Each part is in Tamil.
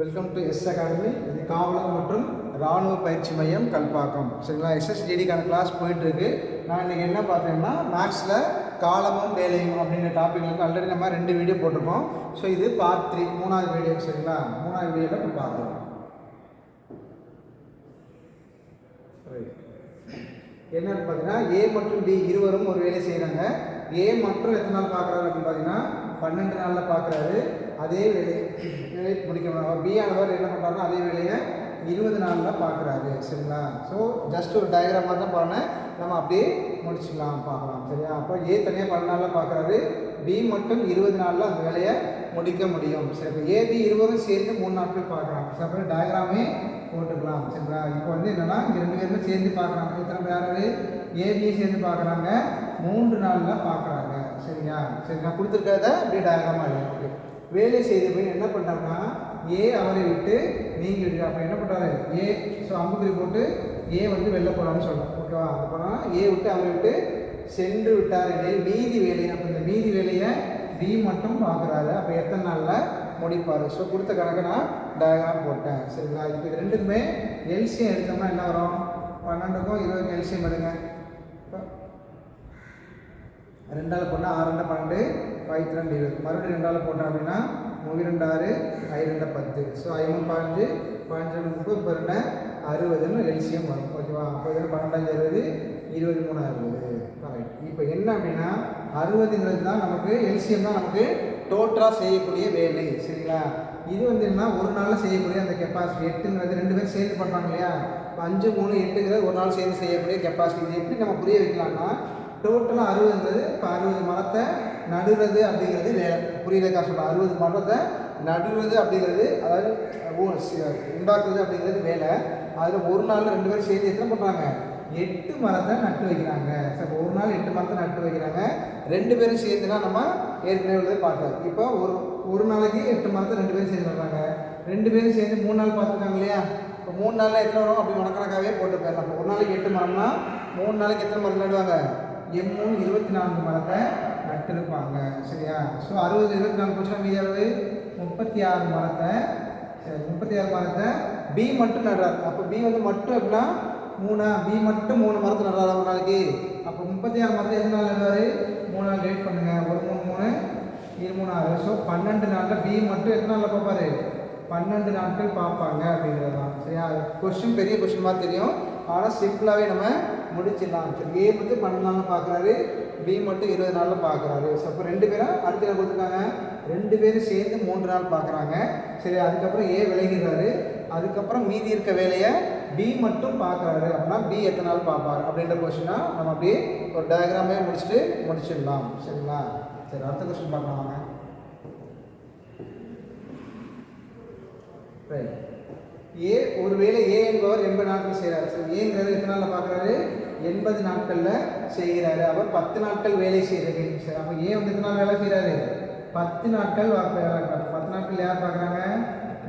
வெல்கம் டு எஸ் அகாடமி இது காவலர் மற்றும் ராணுவ பயிற்சி மையம் கல்பாக்கம். சரிங்களா? எஸ்எஸ்டிடிக்கான கிளாஸ் போயிட்டுருக்கு. நான் இன்றைக்கி என்ன பார்த்தேன்னா மேக்ஸில் காலமும் வேலையும் அப்படின்ற வந்து ஆல்ரெடி நம்ம ரெண்டு வீடியோ போட்டிருக்கோம். ஸோ இது பார்ட் த்ரீ மூணாவது வீடியோ சரிங்களா? மூணாவது வீடியோவில் இப்போ பார்க்கலாம். என்னன்னு பார்த்தீங்கன்னா ஏ மற்றும் பி இருவரும் ஒரு வேலை செய்கிறாங்க ஏ மற்றும் எத்தனை நாள் பார்க்குறாரு அப்படின்னு பார்த்தீங்கன்னா பன்னெண்டு நாளில் பார்க்குறாரு. அதே வேலையை வேலை முடிக்கணும் பி ஆனவர் என்ன பண்ணுறாருன்னா அதே வேலையை இருபது நாளில் பார்க்குறாரு. சரிங்களா? ஸோ ஜஸ்ட் ஒரு டயக்ராமாக தான் பண்ணேன் நம்ம அப்படியே முடிச்சுக்கலாம் பார்க்கலாம். சரியா? அப்போ ஏ தனியாக பன்னெண்டு நாளில் பார்க்குறாரு. பி மட்டும் இருபது நாளில் அந்த வேலையை முடிக்க முடியும். சரி இப்போ ஏபி இருவரும் சேர்ந்து மூணு நாட்கள் பார்க்குறாங்க சரி அப்புறம் டயக்ராமே போட்டுக்கலாம். சரிங்களா? இப்போ வந்து என்னென்னா இங்கே ரெண்டு பேருமே சேர்ந்து பார்க்குறாங்க. இத்தனை பேர் ஏபியை சேர்ந்து பார்க்குறாங்க. மூன்று நாளில் பார்க்குறாங்க. சரியா? சரி நான் கொடுத்துருக்கிறத அப்படியே டயக்ராமாக எழுதுறேன். ஓகே வேலை செய்த போய் என்ன பண்ணுறாங்கன்னா ஏ அவரை விட்டு நீங்கி அப்போ என்ன பண்ணுறாரு ஏ ஸோ அம்புக்குறி போட்டு ஏ வந்து வெளில போகலான்னு சொல்கிறோம் ஓகேவா? அப்போனா ஏ விட்டு அவரை விட்டு சென்று விட்டார் மீதி வேலையை அப்போ இந்த மீதி வேலையை பி மட்டும் பார்க்குறாரு. அப்போ எத்தனை நாளில் முடிப்பார்? ஸோ கொடுத்த கணக்கு நான் டயக்ராம் போட்டேன். சரிங்களா? இப்போ இது ரெண்டுக்குமே எல்சியம் எடுத்தோம்னா என்ன வரும்? பன்னெண்டுக்கும் இருபது எல்சியம் எடுங்க. ரெண்டாவது பொண்ணு ஆறு ரெண்டு பன்னெண்டு. பைத்து ரெண்டு இருபது. மறுபடியும் ரெண்டால் போட்டோம் அப்படின்னா மூவி ரெண்டு ஆறு ஐ ரெண்டு பத்து. ஸோ ஐமூணு பதினஞ்சு பதினஞ்சு ரெண்டு முப்பது இப்போ ரெண்டு அறுபதுன்னு எல்சியம் வரும். ஓகேவா? அப்போ இதில் பன்னெண்டாஞ்சு அறுபது இருபது மூணு அறுபது. ரைட் இப்போ என்ன அப்படின்னா அறுபதுங்கிறது தான் நமக்கு எல்சியம் தான் நமக்கு டோட்டலாக செய்யக்கூடிய வேலை. சரிங்களா? இது வந்து என்ன? ஒரு நாளில் செய்யக்கூடிய அந்த கெப்பாசிட்டி எட்டுங்கிறது ரெண்டு பேரும் சேர்ந்து பண்ணுறாங்க இல்லையா? அஞ்சு மூணு எட்டுங்கிறது ஒரு நாள் சேர்ந்து செய்யக்கூடிய கெப்பாசிட்டி இது எப்படி நம்ம புரிய வைக்கலாம்னா டோட்டலாக அறுபதுங்கிறது இப்போ அறுபது மரத்தை நடுறது அப்படிங்கிறது வேலை புரியலக்கா சொல்கிறேன் அறுபது மரத்தை நடுறது அப்படிங்கிறது அதாவது உண்டாக்குறது அப்படிங்கிறது வேலை. அதில் ஒரு நாள் ரெண்டு பேரும் சேர்ந்து எத்தனை பண்ணுறாங்க எட்டு மரத்தை நட்டு வைக்கிறாங்க. சார் ஒரு நாள் எட்டு மரத்தை நட்டு வைக்கிறாங்க. ரெண்டு பேரும் சேர்ந்துனா நம்ம ஏற்கனவே உள்ளதை பார்த்தோம். இப்போ ஒரு ஒரு நாளைக்கு எட்டு மரத்தை ரெண்டு பேரும் சேர்ந்து நடுறாங்க. ரெண்டு பேரும் சேர்ந்து மூணு நாள் பார்த்துருக்காங்க இல்லையா? இப்போ மூணு நாளில் எத்தனை வரும்? அப்படி மணக்கணக்காகவே போட்டு போயிடலாம். இப்போ ஒரு நாளைக்கு எட்டு மரம்னா மூணு நாளைக்கு எத்தனை மரம் நடுவாங்க? எம் மூணு இருபத்தி நான்கு மரத்தை நட்டிருப்பாங்க சரியா? ஸோ அறுபது இருபத்தி நாலு போச்சுன்னா மீதி முப்பத்தி ஆறு மரத்தை சரி முப்பத்தி ஆறு மரத்தை பி மட்டும் நடுறாரு. அப்போ பி வந்து மட்டும் எப்படின்னா மூணா பி மட்டும் மூணு மரத்தை நடுறாரு ஒரு நாளைக்கு. அப்போ முப்பத்தி ஆறு மரத்தை எத்தனை நாள் நடுவார்? மூணு நாள் வெயிட் பண்ணுங்கள் ஒரு மூணு மூணு இரு மூணு ஆறு. ஸோ பன்னெண்டு நாளில் பி மட்டும் எத்தனை நாளில் பார்ப்பாரு? பன்னெண்டு நாட்கள் பார்ப்பாங்க அப்படிங்கிறது தான் சரியா கொஸ்டின் பெரிய கொஸ்டின் மாதிரி தெரியும். ஆனால் சிம்பிளாகவே நம்ம முடிச்சிடலாம். சரி ஏ மட்டும் பன்னெண்டு நாளில் பார்க்குறாரு பி மட்டும் இருபது நாளில் பார்க்குறாரு ஸோ அப்போ ரெண்டு பேரும் அடுத்த கொடுத்துருக்காங்க? ரெண்டு பேரும் சேர்ந்து மூன்று நாள் பார்க்குறாங்க சரி அதுக்கப்புறம் ஏ விளைகிறாரு அதுக்கப்புறம் மீதி இருக்க வேலையை பி மட்டும் பார்க்குறாரு அப்படின்னா பி எத்தனை நாள் பார்ப்பார் அப்படின்ற கொஸ்டினா நம்ம அப்படியே ஒரு டயக்ராமே முடிச்சுட்டு முடிச்சிடலாம். சரிங்களா? சரி அடுத்த கொஸ்டின் பார்க்கலாம் வாங்க. ரைட் ஏ ஒருவேளை ஏ என்பவர் எண்பது நாட்கள் செய்கிறார் ஸோ ஏங்கிறது எத்தனை நாளில் பார்க்குறாரு எண்பது நாட்களில் செய்கிறாரு. அவர் பத்து நாட்கள் வேலை செய்கிறது சரி அப்போ ஏ வந்து எத்தனை நாள் வேலை செய்கிறாரு பத்து நாட்கள் வேலை பத்து நாட்கள் யார் பார்க்குறாங்க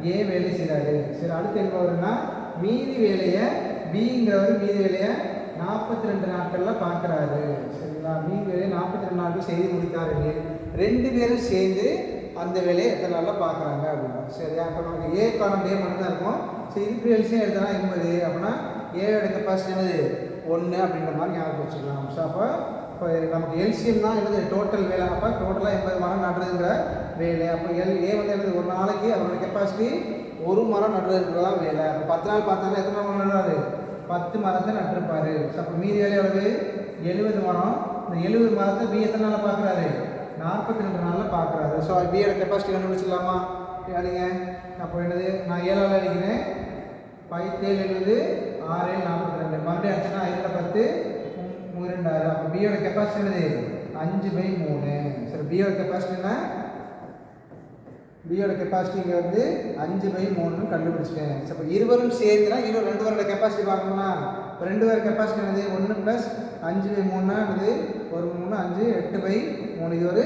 ஏ வேலை செய்கிறாரு சரி அடுத்து என்பவர்னா மீதி வேலையை பிங்கிறவர் மீதி வேலையை நாற்பத்தி ரெண்டு நாட்களில் பார்க்குறாரு சரிங்களா? மீதி வேலையை நாற்பத்தி ரெண்டு நாட்கள் செய்து முடித்தார். ரெண்டு பேரும் சேர்ந்து அந்த வேலையை எத்தனை நாளில் பார்க்குறாங்க அப்படின்னா. சரியா அப்போ நமக்கு ஏக்கான டே மட்டும் தான் இருக்கும். சரி இதுக்கு எடுத்தனா எண்பது. அப்படின்னா ஏயோட கெப்பாசிட்டி என்னது? ஒன்று அப்படின்ற மாதிரி ஞாபகம் வச்சுக்கலாம். ஸோ அப்போ இப்போ நமக்கு எல்சியம் தான் என்னது? டோட்டல் வேலை. அப்போ டோட்டலாக எண்பது மரம் நடுறதுங்கிற வேலை. அப்போ எல் ஏ வந்து என்னது? ஒரு நாளைக்கு அவரோட கெப்பாசிட்டி ஒரு மரம் நடுறதுங்கிறது தான் வேலை. அப்போ பத்து நாள் பார்த்தாலும் எத்தனை மரம் நடுறாரு? பத்து மரத்தை நட்டுருப்பாரு. ஸோ அப்போ மீதி வேலை எவ்வளவு? எழுபது மரம். இந்த எழுபது மரத்தை பி எத்தனை நாளில் பார்க்குறாரு? நாற்பத்தி ரெண்டு நாளில் பார்க்குறாரு ஸோ பியோட கெப்பாசிட்டி கண்டுபிடிச்சிடலாமா? யாருங்க அப்போ என்னது? நான் ஏழாவில் அடிக்கிறேன் பைத்தேழு எழுபது ஆறு ஏழு நாற்பத்தி ரெண்டு மறுபடியும் அடிச்சுன்னா ஐந்தில் பத்து மூ- அப்போ பியோட கெப்பாசிட்டி என்னது? அஞ்சு பை மூணு. சரி பியோட கெப்பாசிட்டின்னா பியோட கெப்பாசிட்டி இங்கே வந்து அஞ்சு பை மூணுன்னு கண்டுபிடிச்சிட்டேன். ஸோ இப்போ இருவரும் சேர்த்துனா இருபது ரெண்டு பேரோட கெப்பாசிட்டி பார்க்கணும்னா இப்போ ரெண்டு பேர் கெப்பாசிட்டி என்னது? ஒன்று ப்ளஸ் அஞ்சு பை மூணுனா என்னது? ஒரு மூணு அஞ்சு எட்டு பை மூணு இது ஒரு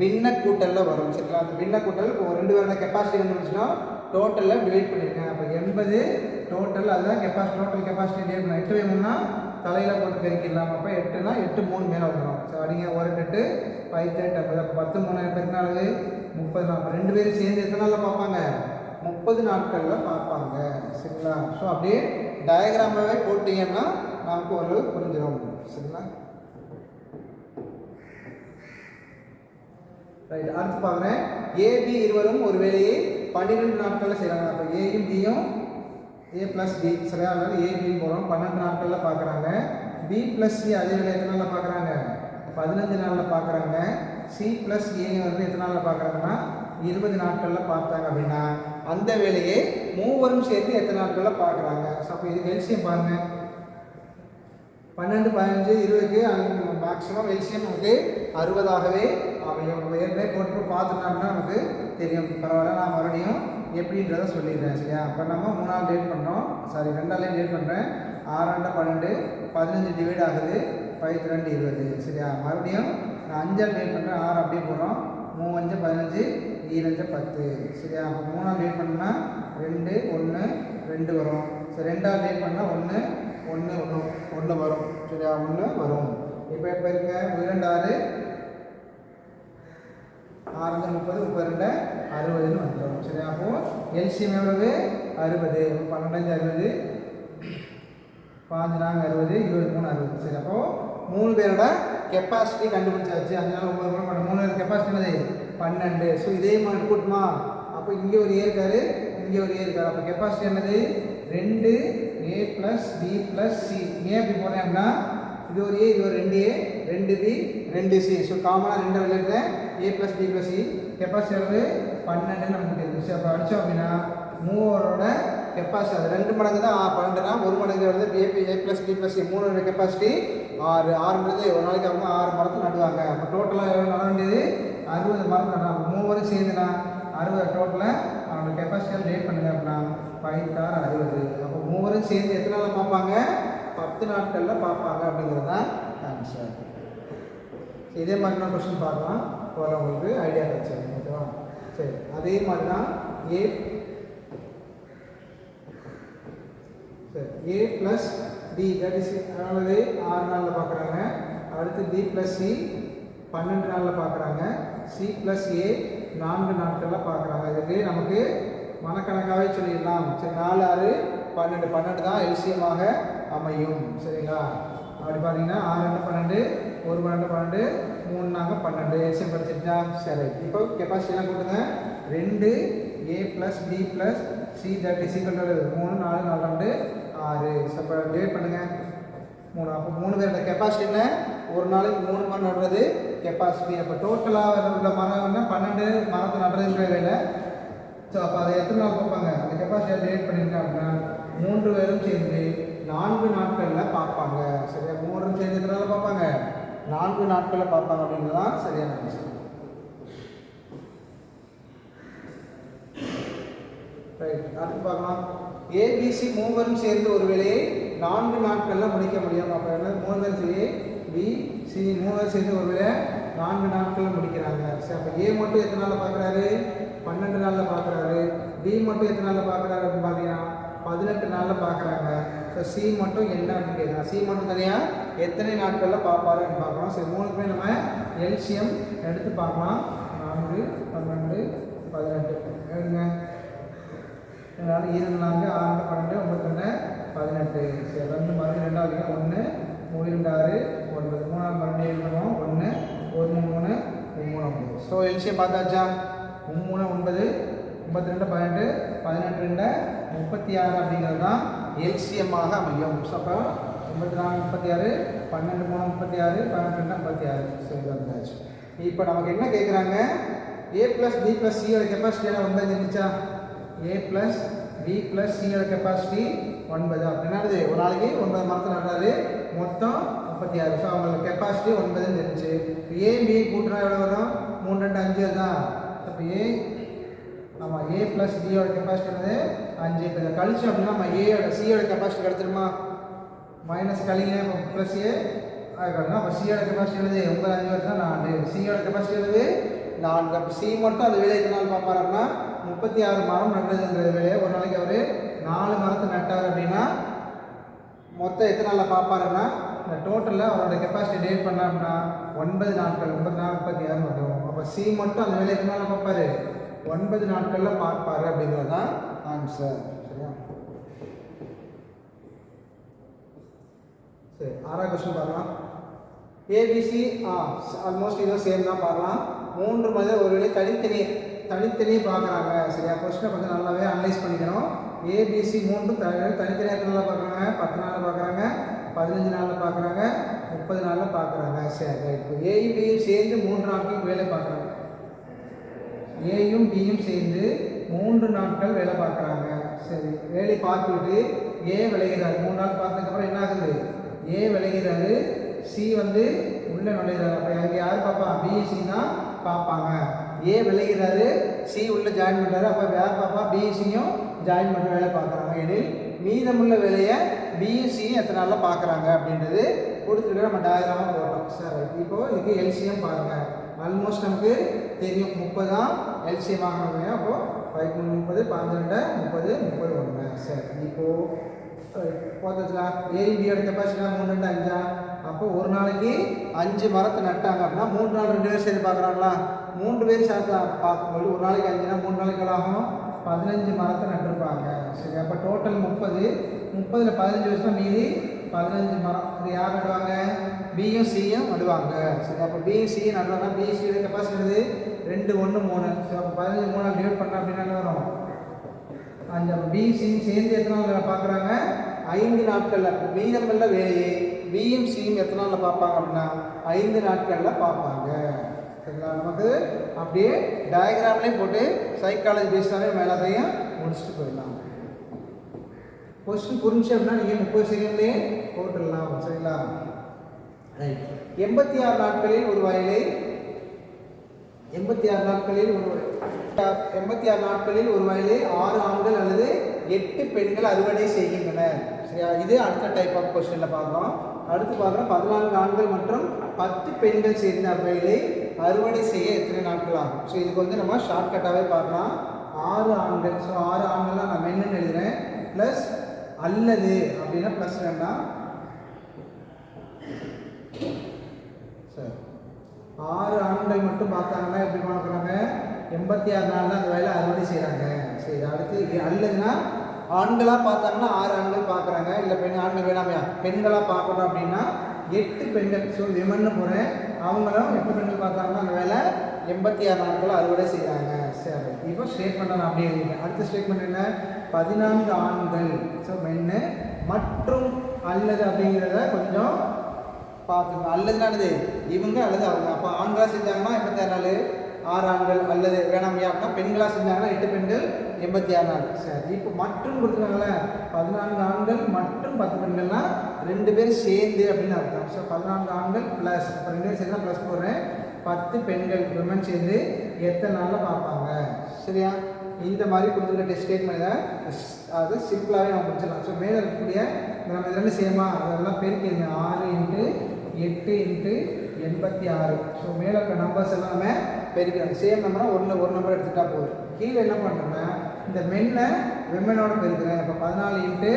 பின்ன கூட்டலில் வரும் சரிங்களா? அந்த பின்ன கூட்டல் இப்போ ரெண்டு பேரோட கெப்பாசிட்டி இருந்துச்சுன்னா டோட்டலில் டிவைட் பண்ணியிருக்கேன் அப்போ எண்பது டோட்டல் அதுதான் கெப்பாசிட்டி டோட்டல் கெப்பாசிட்டி டிவைட் பண்ண. எட்டு வேணும்னா தலையில் போட்டு பெருக்கிடலாம். அப்போ எட்டுனா எட்டு மூணு மேலே வந்துடும் ஸோ அடிங்க ஒரு எட்டு பைத்து ஐம்பது அப்போ பத்து மூணு பதினாலு முப்பது நாள் ரெண்டு பேரும் சேர்ந்து எத்தனை நாளில் பார்ப்பாங்க? முப்பது நாட்களில் பார்ப்பாங்க சரிங்களா? ஸோ அப்படியே டயக்ராமாகவே போட்டிங்கன்னா நமக்கு ஓரளவு புரிஞ்சிடும் சரிங்களா? ரைட் அடுத்து பார்க்குறேன். ஏபி இருவரும் ஒரு வேலையை பன்னிரெண்டு நாட்களில் செய்கிறாங்க அப்போ ஏயும் பியும் ஏ ப்ளஸ் பி சரியா? அதனால ஏ போகிறோம் பன்னெண்டு நாட்களில் பார்க்குறாங்க. பி ப்ளஸ் சி அதே வேலை எத்தனை நாளில் பார்க்குறாங்க? பதினஞ்சு நாளில் பார்க்குறாங்க. சி ப்ளஸ் ஏ வந்து எத்தனை நாளில் பார்க்குறாங்கன்னா? இருபது நாட்களில் பார்த்தாங்க அப்படின்னா அந்த வேலையை மூவரும் சேர்த்து எத்தனை நாட்களில் பார்க்குறாங்க? ஸோ அப்போ இதுக்கு எல்சியம் பாருங்கள் பன்னெண்டு பதினஞ்சு இருபதுக்கு மேக்ஸிமம் எல்சியம் வந்து அறுபதாகவே அமையும் நம்ம ஏற்கனவே போட்டு பார்த்துட்டோம்னா நமக்கு தெரியும். பரவாயில்ல நான் மறுபடியும் எப்படின்றத சொல்லிடுறேன் சரியா? இப்போ நம்ம மூணாவது டேட் பண்ணோம் சாரி ரெண்டாவது டேட் பண்ணுறேன் ஆறாண்ட பன்னெண்டு பதினஞ்சு டிவைட் ஆகுது பதினெட்டு ரெண்டு இருபது சரியா? மறுபடியும் நான் அஞ்சாவது டேட் பண்ணுறேன் ஆறு அப்படியே போகிறோம் மூவஞ்சு பதினஞ்சு ஈரஞ்சு பத்து சரியா? அப்போ மூணாவது டேட் பண்ணால் ரெண்டு ஒன்று ரெண்டு வரும். சரி ரெண்டாவது டேட் பண்ணால் ஒன்று ஒன்று ஒன்று ஒன்று வரும் சரியா? ஒன்று வரும். இப்போ இப்போ இருக்க? இரண்டு ஆறு முப்பது முப்பது ரெண்டு அறுபதுன்னு வந்துடும் சரியா? அப்போ எல்சியம் எவ்வளவு? அறுபது. பன்னெண்டு அறுபது. பாஞ்சு நாங்கள் அறுபது. இருபது மூணு அறுபது. சரி அப்போ மூணு பேரோட கெப்பாசிட்டி கண்டுபிடிச்சாச்சு. அதனால ஒன்பது மூணு பண்ண மூணு பேர் கெப்பாசிட்டி என்னது? பன்னெண்டு. ஸோ இதே மாதிரி கூட்டுமா? அப்போ இங்கே ஒரு ஏ இருக்காரு இங்கே ஒரு ஏ இருக்காரு. அப்போ கெப்பாசிட்டி என்னது? ரெண்டு A plus B plus C ஏன் அப்படி போனேன் அப்படின்னா இது ஒரு ஏ இது ஒரு ரெண்டு ஏ ரெண்டு பி ரெண்டு சி ஸோ காமனாக ரெண்டு விளையாடுறேன் A plus B plus C capacity வந்து பன்னெண்டுன்னு நமக்கு தெரிஞ்சு அப்போ அடித்தோம் அப்படின்னா மூவரோட கெப்பாசிட்டி அது ரெண்டு மடங்கு தான் பன்னெண்டுனா ஒரு மடங்கு வந்து AB A plus B plus C மூணோட capacity ஆறு. ஆறுன்றது ஒரு நாளைக்கு அவங்க ஆறு மரத்தில் நடுவாங்க. அப்போ டோட்டலாக எவ்வளோ நட வேண்டியது? அறுபது மரம் நடுறாங்க மூவரும் சேர்ந்துனா அறுபது. டோட்டலாக அவனோட கெப்பாசிட்டியாக ரேட் பண்ணுங்க அப்படின்னா பதினாறு அறுபது. அப்போ மூவரும் சேர்ந்து எத்தனை நாளில் பார்ப்பாங்க? பத்து நாட்களில் பார்ப்பாங்க அப்படிங்கிறது தான் ஆன்சர் இதே மாதிரி நான் கொஸ்டின் பார்க்கலாம். போல உங்களுக்கு ஐடியா கிடைச்சது ஓகேவா சரி அதே மாதிரி தான் ஏ சரி A plus D that is அதாவது ஆறு நாளில் பார்க்குறாங்க அடுத்து பி ப்ளஸ் சி பன்னெண்டு நாளில் பார்க்குறாங்க சி ப்ளஸ் ஏ நான்கு நாட்களில் பார்க்குறாங்க இதுக்கு நமக்கு மனக்கணக்காகவே சொல்லிடலாம். சரி நாலு ஆறு பன்னெண்டு பன்னெண்டு தான் எல்சியமாக அமையும். சரிங்களா? அப்படி பார்த்தீங்கன்னா ஆறு ரெண்டு பன்னெண்டு ஒரு பன்னெண்டு பன்னெண்டு மூணு நாங்கள் பன்னெண்டு. எல்சியம் படிச்சிருச்சா? சரி. இப்போ கெப்பாசிட்டிலாம் கொடுங்க ரெண்டு A plus B plus C thirty சீக்கிரம் மூணு நாலு நாலு ரெண்டு ஆறு. சப்போ டிவைட் பண்ணுங்கள் மூணு. அப்போ மூணு பேரோட கெப்பாசிட்டி என்ன? ஒரு நாளைக்கு மூணு மரம் நடுறது. கெப்பாசிட்டி அப்போ டோட்டலாக உள்ள மரம்னா பன்னெண்டு மரத்தை நடுறதுன்ற வேலை ஸோ அப்போ அதை எத்தனை நாள் பார்ப்பாங்க? அந்த கெப்பாசிட்டியை டிவைட் பண்ணியிருக்கேன் அப்படின்னா மூன்று பேரும் சேர்ந்து நான்கு நாட்களில் பார்ப்பாங்க. சரியா? மூணு சேர்ந்து எத்தனை பார்ப்பாங்க? நான்கு நாட்களில் பார்ப்பாங்க அப்படின்னு தான் சரியான விஷயம். ரைட் அடுத்து பார்க்கலாம். ஏபிசி மூவரும் சேர்ந்து ஒரு வேலையை நான்கு நாட்களில் முடிக்க முடியும். அப்போ என்ன? மூணு பேர் சி பி சி மூணு சேர்ந்து ஒரு வேலையை நான்கு நாட்களில் முடிக்கிறாங்க. சரி அப்போ ஏ மட்டும் எத்தனை நாளில் பார்க்குறாரு? பன்னெண்டு நாளில் பார்க்குறாரு. பி மட்டும் எத்தனை நாளில் பார்க்குறாரு அப்படின்னு பார்த்தீங்கன்னா பதினெட்டு நாளில் பார்க்குறாங்க ஸோ சி மட்டும் என்ன அப்படின்னு கேட்குறாங்க சி மட்டும் தனியாக எத்தனை நாட்களில் பார்ப்பாருன்னு பார்க்கலாம். சரி மூணுக்குமே நம்ம எல்சியம் எடுத்து பார்க்கலாம். நான்கு பன்னெண்டு பதினெட்டு. எடுங்க. இருபது ஈரண்டு நான்கு ஆறு பன்னெண்டு ஒன்பத்தொன்று பதினெட்டு. சரி ரெண்டு மறுபடியும் ரெண்டாவது ஒன்று மூணு ரெண்டு ஆறு ஒன்பது. மூணாவது பன்னெண்டு எழுதணும் ஒன்று ஒரு மூணு மூணு ஒம்பது ஸோ எல்சியம் பார்த்தாச்சா? மூணு ஒன்பது முப்பத்தி ரெண்டு பதினெட்டு பதினெட்டு ரெண்டு முப்பத்தி ஆறு அப்படிங்கிறது தான் எல்சிஎம்மாக அமையும். அப்போ முப்பத்தி நாலு முப்பத்தி ஆறு பன்னெண்டு மூணு முப்பத்தி ஆறு பன்னெண்டு ரெண்டு முப்பத்தி ஆறு ஸோ இது வந்தாச்சு. இப்போ நமக்கு என்ன கேட்குறாங்க ஏ ப்ளஸ் பி ப்ளஸ் சியோட கெப்பாசிட்டி ஒன்பது இருந்துச்சா? ஏ ப்ளஸ் பி ப்ளஸ் சியோட கெப்பாசிட்டி ஒன்பது. அப்படின்னாது ஒரு நாளைக்கு ஒன்பது மரத்தில் நடுறாரு மொத்தம் முப்பத்தி ஆறு ஸோ அவங்களோட கெப்பாசிட்டி ஒன்பதுன்னு இருந்துச்சு ஏ பி கூட்டினா எவ்வளோ வரும்? மூணு ரெண்டு அஞ்சு தான். அப்போ ஏ ஆமாம் ஏ ப்ளஸ் பியோட கெப்பாசிட்டி வந்து அஞ்சு. இப்போ இதை கழிச்சோம் அப்படின்னா நம்ம ஏயோட சியோட கெப்பாசிட்டி கிடச்சிருமா மைனஸ் கழிங்க. ப்ளஸ் ஏ அதுக்கப்புறம் அப்போ சியோட கெப்பாசிட்டி வந்து ஒன்பது அஞ்சு வருஷம் நாலு. சியோட கெப்பாசிட்டி வந்து நான்கு அப்போ சி மட்டும் அது வேலைக்கு நாள் பார்ப்பாருன்னா முப்பத்தி ஆறு மரம் நடுறதுங்கிறது வேலையை ஒரு நாளைக்கு அவர் நாலு மரத்தை நட்டார் அப்படின்னா மொத்தம் எத்தனை நாளில் பார்ப்பாருன்னா இந்த டோட்டலில் அவரோட கெப்பாசிட்டி டேட் பண்ணாருன்னா ஒன்பது நாட்கள் ஒன்பது நாள் முப்பத்தி ஆறு வரும் அப்போ சி மட்டும் அந்த வேலை எத்தனை நாளில் பார்ப்பாரு? ஒன்பது நாட்களில் பார்ப்பார் அப்படிங்கிறது தான் ஆன்சர் சரியா? சரி ஆறாம் கொஸ்டின் பார்க்கலாம். ஏபிசி ஆ ஆல்மோஸ்ட் இதுவும் சேம் தான் பார்க்கலாம். மூன்று மத ஒருவேளை தனித்தனி தனித்தனியே பார்க்குறாங்க. சரியா? கொஸ்டினை கொஞ்சம் நல்லாவே அனலைஸ் பண்ணிக்கணும். ஏபிசி மூன்று தனித்தனியாக நாளில் பார்க்குறாங்க? பத்து நாளில் பார்க்குறாங்க. பதினஞ்சு நாளில் பார்க்குறாங்க. முப்பது நாளில் பார்க்குறாங்க. சரி இப்போ ஏபியும் சேர்ந்து மூன்று நாட்களுக்கு வேலை பார்க்குறாங்க. ஏயும் பியும் சேர்ந்து மூன்று நாட்கள் வேலை பார்க்குறாங்க. சரி வேலை பார்த்துட்டு ஏ விளைகிறாரு மூணு நாள் பார்த்ததுக்கப்புறம் என்ன ஆகுது? ஏ விளைகிறாரு சி வந்து உள்ளே நுழைகிறாரு அப்போ அங்கே யார் பார்ப்பா பிஎஸ்சி தான் பார்ப்பாங்க ஏ விளைகிறாரு சி உள்ளே ஜாயின் பண்ணுறாரு அப்போ யார் பார்ப்பா பிஎஸ்சியும் ஜாயின் பண்ணுற வேலை பார்க்குறாங்க. எனில் மீதமுள்ள வேலையை பிஎஸ்சியும் எத்தனை நாளில் பார்க்குறாங்க அப்படின்றது கொடுத்துட்டு நம்ம டயக்ராமாக போட்டோம் சார் இப்போது இதுக்கு எல்சிஎம் பாருங்கள் ஆல்மோஸ்ட் நமக்கு தெரியும். முப்பதாம் எல்சிஎம் வாங்கினோம் அப்போது பதிமூணு முப்பது பன்னிரெண்டு முப்பது முப்பது ஒன்று சரி இப்போது போத்தச்சுலாம் ஏரிபியோட கெப்பாசிட்டி மூணு ரெண்டு அஞ்சா? அப்போ ஒரு நாளைக்கு அஞ்சு மரத்தை நட்டாங்க அப்படின்னா மூணு நாள் ரெண்டு பேர் சேர்ந்து பார்க்குறாங்களா? மூன்று பேர் சேர்த்து பார்க்கும்போது ஒரு நாளைக்கு அஞ்சுனா மூணு நாளைக்கு ஆகும்? பதினஞ்சு மரத்தை நட்டிருப்பாங்க. சரி அப்போ டோட்டல் முப்பது. முப்பதில் பதினஞ்சு வருஷம் மீதி பதினஞ்சு மரம். இது யார் நடுவாங்க? பியும் சியும் நடுவாங்க. சரி அப்போ பியும் சியும் நடுவாங்க பிஎஸ்சியோட கெப்பாசிட்டி ரெண்டு ஒன்று மூணு. சரி அப்போ பதினஞ்சு மூணு டிவைட் பண்ணோம் அப்படின்னா வரும்? அந்த பிசியும் சேர்ந்து எத்தனை நாள் பார்க்குறாங்க? ஐந்து நாட்களில். மீதமுள்ள வேலையை பியும் சியும் எத்தனை நாளில் பார்ப்பாங்க அப்படின்னா? ஐந்து நாட்களில் பார்ப்பாங்க. சரிங்களா? நமக்கு அப்படியே டயக்ராம்லேயும் போட்டு சைக்காலஜி பேஸ்டாகவே மேலதையும் முடிச்சுட்டு போயிடலாம். கொஸ்டின் புரிஞ்சு அப்படின்னா நீங்கள் முப்பது செகண்ட்லேயே போட்டுடலாம். சரிங்களா? எண்பத்தி ஆறு நாட்களில் ஒரு வயலை எண்பத்தி ஆறு நாட்களில் ஒரு எண்பத்தி ஆறு நாட்களில் ஒரு வயலை ஆறு ஆண்கள் அல்லது எட்டு பெண்கள் அறுவடை செய்கின்றனர். சரியா? இது அடுத்த டைப் ஆஃப் கொஸ்டினில் பார்க்குறோம் அடுத்து பார்க்குறோம் பதினான்கு ஆண்கள் மற்றும் பத்து பெண்கள் சேர்ந்த வயலை அறுவடை செய்ய எத்தனை நாட்கள் ஆகும்? ஸோ இதுக்கு வந்து நம்ம ஷார்ட்கட்டாகவே பார்க்கலாம். ஆறு ஆண்கள். ஸோ ஆறு ஆண்கள்லாம் நான் என்னென்னு எழுதுறேன். ப்ளஸ் அல்லது அப்படின்னா ப்ளஸ் வேண்டாம். சரி. ஆறு ஆண்கள் மட்டும் பார்த்தாங்கன்னா எப்படி பார்க்குறாங்க? எண்பத்தி ஆறு நாளில் அந்த வேலை அறுவடை செய்கிறாங்க சரி அடுத்து இது அல்லதுன்னா ஆண்களாக பார்த்தாங்கன்னா ஆறு ஆண்கள் பார்க்குறாங்க. இல்லை பெண் ஆண்கள் வேணாமையா? பெண்களாக பார்க்கணும் அப்படின்னா எட்டு பெண்கள். ஸோ விமன்னு போகிறேன் அவங்களும் எட்டு பெண்கள் பார்த்தாங்கன்னா அந்த வேலை எண்பத்தி ஆறு நாட்கள் அறுவடை செய்கிறாங்க சரி இப்போ ஸ்டேட்மெண்ட் நான் அப்படியே இருக்கேன் அடுத்த ஸ்டேட்மெண்ட் என்ன? பதினான்கு ஆண்கள். ஸோ மென்னு மற்றும் அல்லது அப்படிங்கிறத கொஞ்சம் பார்த்துக்கணும். நல்லது இவங்க அல்லது அவங்க. அப்போ ஆண்களாக செஞ்சாங்கன்னா எண்பத்தி ஆறு நாள் ஆறு ஆண்கள் அல்லது வேணாமையா அப்படின்னா பெண்களாக செஞ்சாங்கன்னா எட்டு பெண்கள் எண்பத்தி ஆறு நாள். சரி இப்போ மற்றும் கொடுத்துருக்காங்களே. பதினான்கு ஆண்கள் மற்றும் பத்து பெண்கள்னா ரெண்டு பேர் சேர்ந்து அப்படின்னு அர்த்தம். ஸோ பதினான்கு ஆண்கள் ப்ளஸ் இப்போ ரெண்டு பேர் சேர்ந்து ப்ளஸ் போடுறேன். பத்து பெண்கள் விமன் சேர்ந்து எத்தனை நாளில் பார்ப்பாங்க? சரியா? இந்த மாதிரி கொடுத்துருக்க ஸ்டேட்மெண்ட்டை அது சிம்பிளாகவே நம்ம முடிச்சிடலாம். ஸோ மேலே இருக்கக்கூடிய நம்ம இதெல்லாம் சேமா அதெல்லாம் பெருக்கிடுங்க ஆறு இன்ட்டு எட்டு இன்ட்டு எண்பத்தி ஆறு. ஸோ மேலே இருக்க நம்பர்ஸ் எல்லாமே நம்ம பெருக்கிறோம் சேம் நம்பர்னா ஒன்று ஒரு நம்பர் எடுத்துட்டா போதும். கீழே என்ன பண்ணுறேன்னா இந்த மென்னை விமனோட பெருக்கிறேன். இப்போ பதினாலு இன்ட்டு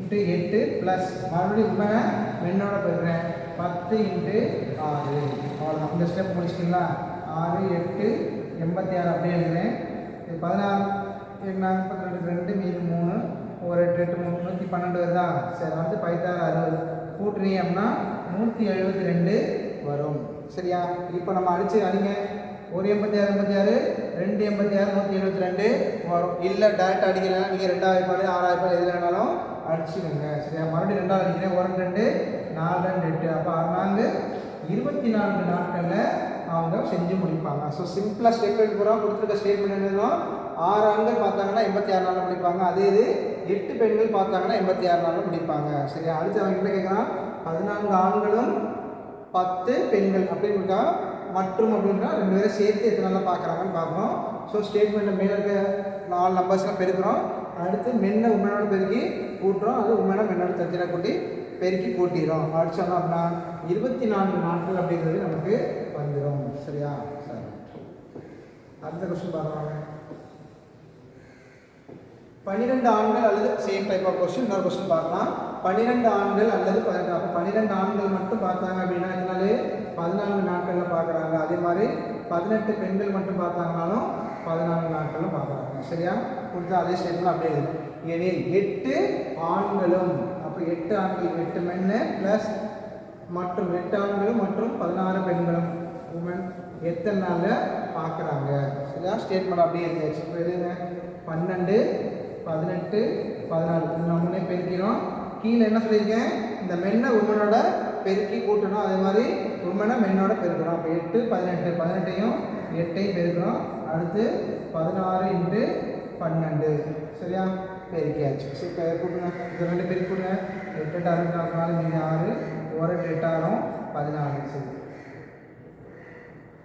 இன்ட்டு எட்டு ப்ளஸ் மறுபடியும் உண்மை மென்னோட பெறுறேன் பத்து இன்ட்டு ஆறு. அவ்வளோதான் இந்த ஸ்டெப் முடிச்சிட்டிங்களா? ஆறு எட்டு எண்பத்தி ஆறு அப்படியே எழுதுறேன். இது பதினாறு என்ன ரெண்டு ரெண்டு மீது மூணு ஒரு எட்டு எட்டு மூணு நூற்றி பன்னெண்டு வருதா? சரி அடுத்து பதினாறு அறுபது. கூட்டினியம்னா நூற்றி எழுபத்தி ரெண்டு வரும். சரியா? இப்போ நம்ம அடித்து அடிங்க. ஒரு எண்பத்தி ஆறு எண்பத்தி ஆறு ரெண்டு எண்பத்தி ஆறு நூற்றி எழுபத்தி ரெண்டு வரும். இல்லை டேரெக்டாக அடிக்கலாம் நீங்கள் ரெண்டாயிரம் ரூபாய் ஆறாயிரம் ரூபாய் எது வேணாலும் அடிச்சுக்கோங்க. சரியா? மறுபடியும் ரெண்டாவது அடிக்கிறேன். ஒரு ரெண்டு நாலு ரெண்டு எட்டு. அப்போ அறுநான்கு இருபத்தி நான்கு நாட்களில் அவங்க செஞ்சு முடிப்பாங்க. ஸோ சிம்பிளாக ஸ்டேட்மெண்ட் பூரா கொடுத்துருக்க ஸ்டேட்மெண்ட் என்னன்னா ஆறு ஆண்டு பார்த்தாங்கன்னா எண்பத்தி ஆறு நாளில் முடிப்பாங்க. அதே இது எட்டு பெண்கள் பார்த்தாங்கன்னா எண்பத்தி ஆறு நாளும் முடிப்பாங்க. சரியா? அடுத்து அவங்க என்ன கேட்குறான் பதினான்கு ஆண்களும் பத்து பெண்கள் அப்படின்னு இருக்கா? மற்றும் அப்படின்னா ரெண்டு பேரும் சேர்த்து எத்தனை நாளில் பார்க்குறாங்கன்னு பார்க்குறோம் ஸோ ஸ்டேட்மெண்ட்டில் மேலே இருக்க நாலு நம்பர்ஸ்லாம் பெருக்கிறோம். அடுத்து மென்னை உண்மையோட பெருக்கி கூட்டுறோம். அது உண்மையோட மென்னோட தத்தினை கூட்டி பெருக்கி கூட்டிடுறோம். சொன்னோம் அப்படின்னா இருபத்தி நான்கு நாட்கள் அப்படிங்கிறது நமக்கு வந்துடும் சரியா? சரி. அடுத்த கொஸ்டின் பார்க்கலாம். பன்னிரெண்டு ஆண்கள் அல்லது சேம் டைப் ஆஃப் கொஸ்டின் இன்னொரு கொஸ்டின் பார்க்கலாம். பன்னிரெண்டு ஆண்கள் அல்லது அப்போ பன்னிரெண்டு ஆண்கள் மட்டும் பார்த்தாங்க அப்படின்னா இதனாலே பதினான்கு நாட்களில் பார்க்குறாங்க. அதே மாதிரி பதினெட்டு பெண்கள் மட்டும் பார்த்தாங்கனாலும் பதினான்கு நாட்களும் பார்க்குறாங்க. சரியா? கொடுத்த அதே ஸ்டேட்மெண்ட் அப்படியே இருக்கும் எனில் எட்டு ஆண்களும் அப்போ எட்டு ஆண்கள் எட்டு மென்னு ப்ளஸ் மற்றும் எட்டு ஆண்களும் மற்றும் பதினாறு பெண்களும் உமன் எத்தனை நாளில் பார்க்குறாங்க? சரியா? ஸ்டேட்மெண்ட் அப்படியே இருந்துச்சு இப்போ எழுதுங்க. பன்னெண்டு பதினெட்டு பதினாலு. நான் முன்னே பெருக்கிறோம் கீழே என்ன சொல்லியிருக்கேன்? இந்த மென்னை உமனோட பெருக்கி கூட்டணும். அதே மாதிரி உமனை மென்னோட பெருக்கணும். அப்போ எட்டு பதினெட்டு. பதினெட்டையும் எட்டையும் பெருக்கணும். அடுத்து பதினாறு இன்ட்டு பன்னெண்டு. சரியா? பெருக்கியாச்சு. சரி கூட்டுங்க. இது ரெண்டு பெருக்கி கூட்டுங்க. எட்டு எட்டு அறுபத்தி நாலு நாலு மீன் ஆறு. ஒரு எட்டு எட்டாயிரம் பதினாலு. சரி.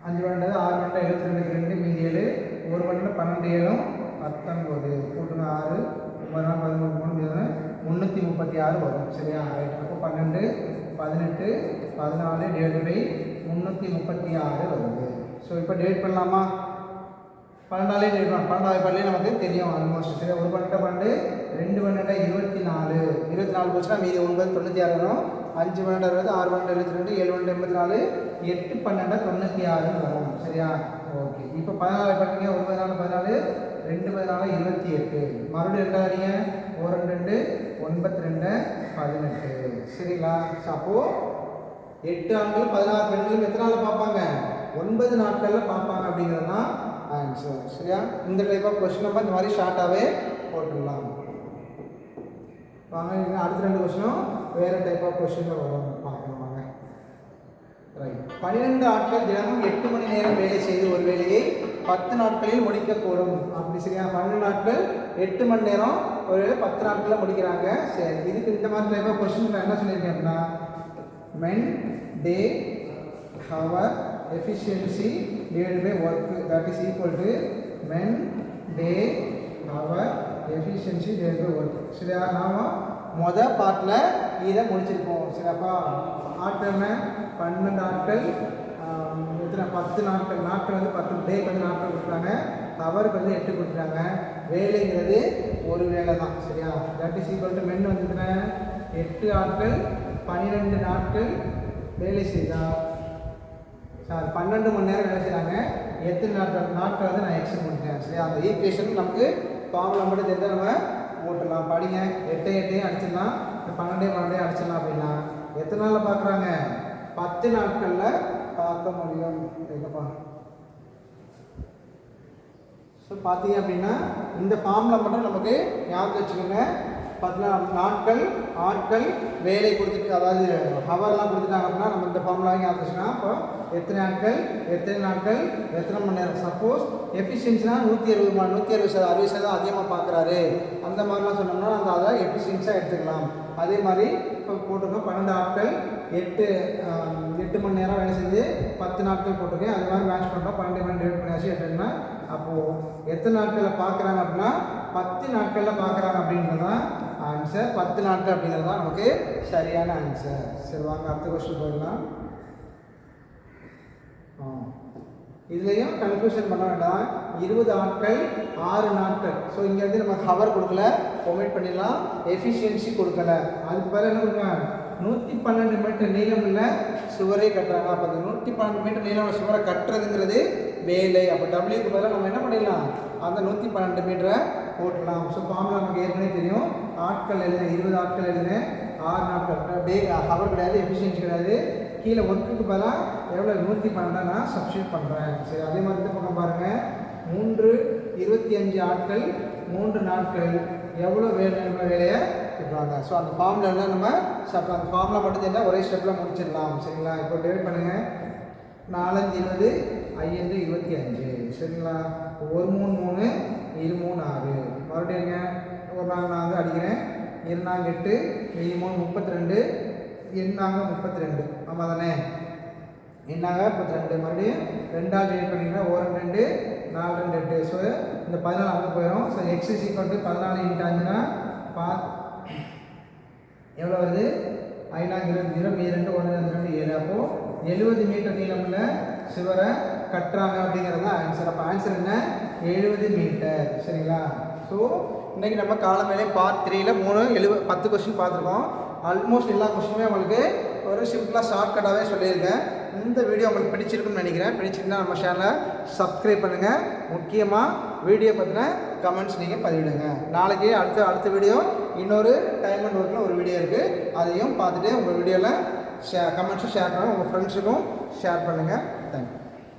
அஞ்சு பன்னெண்டு ஆறு பன்னெண்டு எழுபத்தி ரெண்டுக்கு ரெண்டு மீதி ஏழு. ஒரு பன்னெண்டு பன்னெண்டு ஏழும் பத்தொன்பது கூட்டுங்க ஆறு ஒன்பது நாள் பதிமூணு மூணு மீது முந்நூற்றி முப்பத்தி ஆறு வரும். சரியா? ரைட் அப்போ பன்னெண்டு பதினெட்டு பதினாலு டிவைட் பை முந்நூற்றி முப்பத்தி ஆறு வருது. ஸோ இப்போ டிவைட் பண்ணலாமா? பன்னெண்டாலே டிவைட் பண்ணலாம். பன்னெண்டாவது பள்ளியே நமக்கு தெரியும் ஆல்மோஸ்ட் சரி ஒரு பன்னெண்டு பன்னெண்டு ரெண்டு பன்னெண்டா இருபத்தி நாலு. இருபத்தி நாலு போச்சுன்னா மீதி ஒன்பது தொண்ணூற்றி ஆறு வரும். அஞ்சு பன்னெண்டு அறுபது ஆறு பன்னெண்டு எழுபத்தி ரெண்டு ஏழு பன்னெண்டு எண்பத்தி நாலு எட்டு பன்னெண்டு தொண்ணூற்றி ஆறு வரும். சரியா? ஓகே இப்போ பதினாலு பண்ணுங்க ஒன்பது நாலு பதினாலு ரெண்டு பதினாலு இருபத்தி எட்டு. மறுபடியும் ரெண்டாவதுங்க ஒரு ரெண்டு ரெண்டு ஒன்பத்தி ரெண்டு பதினெட்டு. சரிங்களா? அப்போது எட்டு ஆண்கள் பதினாறு பெண்களும் எத்தனை நாளில் பார்ப்பாங்க? ஒன்பது நாட்களில் பார்ப்பாங்க அப்படிங்கிறது தான் ஆன்சர் சரியா? இந்த டைப் ஆஃப் கொஸ்டின் நம்ம இந்த மாதிரி ஷார்ட்டாகவே போட்டுடலாம். வாங்க அடுத்த ரெண்டு கொஸ்டினும் வேறு டைப் ஆஃப் கொஸ்டினில் வரும். பார்க்கலாம் வாங்க. ரைட் பன்னிரெண்டு ஆட்கள் தினமும் எட்டு மணி நேரம் வேலை செய்து ஒரு வேலையை பத்து நாட்களில் முடிக்கக்கூடும். அப்படி சரியா பன்னெண்டு நாட்கள் எட்டு மணி நேரம் ஒரு பத்து நாட்களில் முடிக்கிறாங்க. சரி இதுக்கு இந்த மாதிரி டைப் ஆஃப் கொஸ்டின் நான் என்ன சொல்லியிருக்கேன்னா men day hour efficiency efficiency by work that is equal to men day hour efficiency efficiency by work சரியா? நாம மொதல் பார்ட்டில் இதை முடிச்சிருப்போம். சரியாப்பா? ஆட்டம் பன்னெண்டு ஆட்கள் எத்தனை பத்து நாட்கள் நாட்கள் வந்து பத்து டேக்கு வந்து நாட்கள் கொடுக்குறாங்க. ஹவருக்கு வந்து எட்டு கொடுக்குறாங்க. வேலைங்கிறது ஒரு வேலை தான் சரியா? That is equal to men வந்து எட்டு ஆட்கள் பன்னிரெண்டு நாட்கள் வேலை செய்தால் சார் பன்னெண்டு மணி நேரம் வேலை செய்கிறாங்க எத்தனை நாட்கள் நாட்கள் வந்து நான் எக்ஸ்ட் பண்ணிட்டேன் சரி அந்த ஈக்குவேஷன் நமக்கு ஃபார்முலா மட்டும் தெரிஞ்சால் நம்ம போட்டுடலாம் படிங்க. எட்டை எட்டையும் அடிச்சிடலாம். பன்னெண்டே பன்னெண்டே அடிச்சிடலாம் அப்படின்னா எத்தனை நாளில் பார்க்குறாங்க? பத்து நாட்களில் பார்க்க முடியும் எங்கப்பா? ஸோ பார்த்தீங்க அப்படின்னா இந்த ஃபார்மில் மட்டும் நமக்கு ஞாபகம் வச்சுக்கோங்க. பதினாறு நாட்கள் ஆட்கள் வேலை கொடுத்துட்டு அதாவது ஹவர்லாம் கொடுத்துட்டாங்க அப்படின்னா நம்ம இந்த ஃபார்முலா ஞாபகம் வச்சுன்னா அப்போ எத்தனை ஆட்கள் எத்தனை நாட்கள் எத்தனை மணி நேரம்? சப்போஸ் எஃபிஷியன்சினா நூற்றி அறுபது மணி நூற்றி அறுபது சதவீதம் அறுபது சதவீதம் அதிகமாக பார்க்குறாரு அந்த மாதிரிலாம் சொன்னோம்னா அந்த அதை எஃபிஷியன்ஸாக எடுத்துக்கலாம். அதே மாதிரி இப்போ போட்டிருக்கோம் பன்னெண்டு ஆட்கள் எட்டு எட்டு மணி நேரம் வேலை செஞ்சு பத்து நாட்கள் போட்டிருக்கேன். அது மாதிரி மேட்ச் பண்ணுறோம் பன்னெண்டு மணி டிவைட் பண்ணியாச்சு எட்டுன்னா அப்போது எத்தனை நாட்களில் பார்க்குறாங்க அப்படின்னா பத்து நாட்களில் பார்க்குறாங்க அப்படின்றது தான் ஆன்சர் பத்து நாட்கள் அப்படிங்கிறது தான் நமக்கு சரியான ஆன்சர் சரி வாங்க அடுத்த கொஸ்டின் போயிடலாம். இதுலேயும் கன்ஃபியூஷன் பண்ண வேண்டாம். இருபது ஆட்கள் ஆறு நாட்கள். ஸோ இங்கே வந்து நம்ம ஹவர் கொடுக்கல. ஒமிட் பண்ணிடலாம். எஃபிஷியன்சி கொடுக்கல. அதுக்கு பிறகு என்ன கொடுங்க? நூற்றி பன்னெண்டு மீட்டர் நீளம் சுவரே கட்டுறாங்க. அப்போ அந்த நூற்றி பன்னெண்டு மீட்டர் நீளம் சுவரை கட்டுறதுங்கிறது வேலை. அப்போ டபிள்யூக்கு பதிலாக நம்ம என்ன பண்ணிடலாம்? அந்த நூற்றி பன்னெண்டு மீட்டரை போட்டுடலாம். ஸோ ஃபார்முலா நமக்கு ஏற்கனவே தெரியும். ஆட்கள் எழுதுனேன் இருபது ஆட்கள் எழுதுனேன் ஆறு நாட்கள். டே ஹவர் கிடையாது எஃபிஷியன்சி கிடையாது. கீழே ஒர்க்குக்கு பதிலாக எவ்வளோ நூற்றி பன்னெண்டை நான் சப்ஸ்டியூட் பண்ணுறேன் சரி அதே மாதிரி இந்த பக்கம் பாருங்கள் மூன்று இருபத்தி அஞ்சு ஆட்கள் மூன்று நாட்கள். எவ்வளோ வேலை வேலையை கொடுக்குறாங்க ஸோ அந்த ஃபார்முலாவில் நம்ம சப் அந்த ஃபார்முலா மட்டும் தெரிஞ்சால் ஒரே ஸ்டெப்பில் முடிச்சிடலாம். சரிங்களா? இப்போ டிவைட் பண்ணுங்கள் நாலஞ்சு இருபது ஐந்து இருபத்தி அஞ்சு. சரிங்களா? ஒரு மூணு மூணு இரு மூணு ஆறு. மறுபடியுங்க ஒரு நாள் நான் அடிக்கிறேன். இருந்தாங்க எட்டு இரு மூணு முப்பத்தி ரெண்டு எண்ணாங்க முப்பத்தி ரெண்டு ஆமாம் தானே எண்ணாங்க முப்பத்தி ரெண்டு மறுபடியும் ரெண்டாவது டிவைட் பண்ணிங்கன்னா ஒரு ரெண்டு நாலு ரெண்டு எட்டு. ஸோ இந்த பதினாலு அங்கே போயிடும் ஸோ எக்ஸ் இஸ் பதினாலு இன்ட்டு அஞ்சுனா பா எவ்வளோ வருது? ஐநாங்க இருபது இரண்டு ரெண்டு ஒன்று ரெண்டு ரெண்டு ஏழு. அப்போது எழுபது மீட்டர் நீளமுள்ள சுவரை கட்டுறாங்க அப்படிங்கிறது தான் ஆன்சர் அப்போ ஆன்சர் என்ன? எழுபது மீட்டர் சரிங்களா? ஸோ இன்றைக்கி நம்ம காலமேலே பார்ட் த்ரீயில் மூணு எழுப பத்து கொஸ்டின் பார்த்துருக்கோம். ஆல்மோஸ்ட் எல்லா கொஸ்டினுமே உங்களுக்கு ஒரு சிம்பிளாக ஷார்ட்கட்டாகவே சொல்லியிருக்கேன். இந்த வீடியோ உங்களுக்கு பிடிச்சிருக்குன்னு நினைக்கிறேன். பிடிச்சிருந்தா நம்ம சேனலை சப்ஸ்கிரைப் பண்ணுங்கள் முக்கியமாக வீடியோ பற்றின கமெண்ட்ஸ் நீங்கள் பதிவிடுங்க. நாளைக்கு அடுத்த அடுத்த வீடியோ இன்னொரு டைம் அண்ட் ஒர்க்கில் ஒரு வீடியோ இருக்குது அதையும் பார்த்துட்டு உங்கள் வீடியோவில் ஷே கமெண்ட்ஸும் ஷேர் பண்ணுங்கள் உங்கள் ஃப்ரெண்ட்ஸுக்கும் ஷேர் பண்ணுங்கள் தேங்க்யூ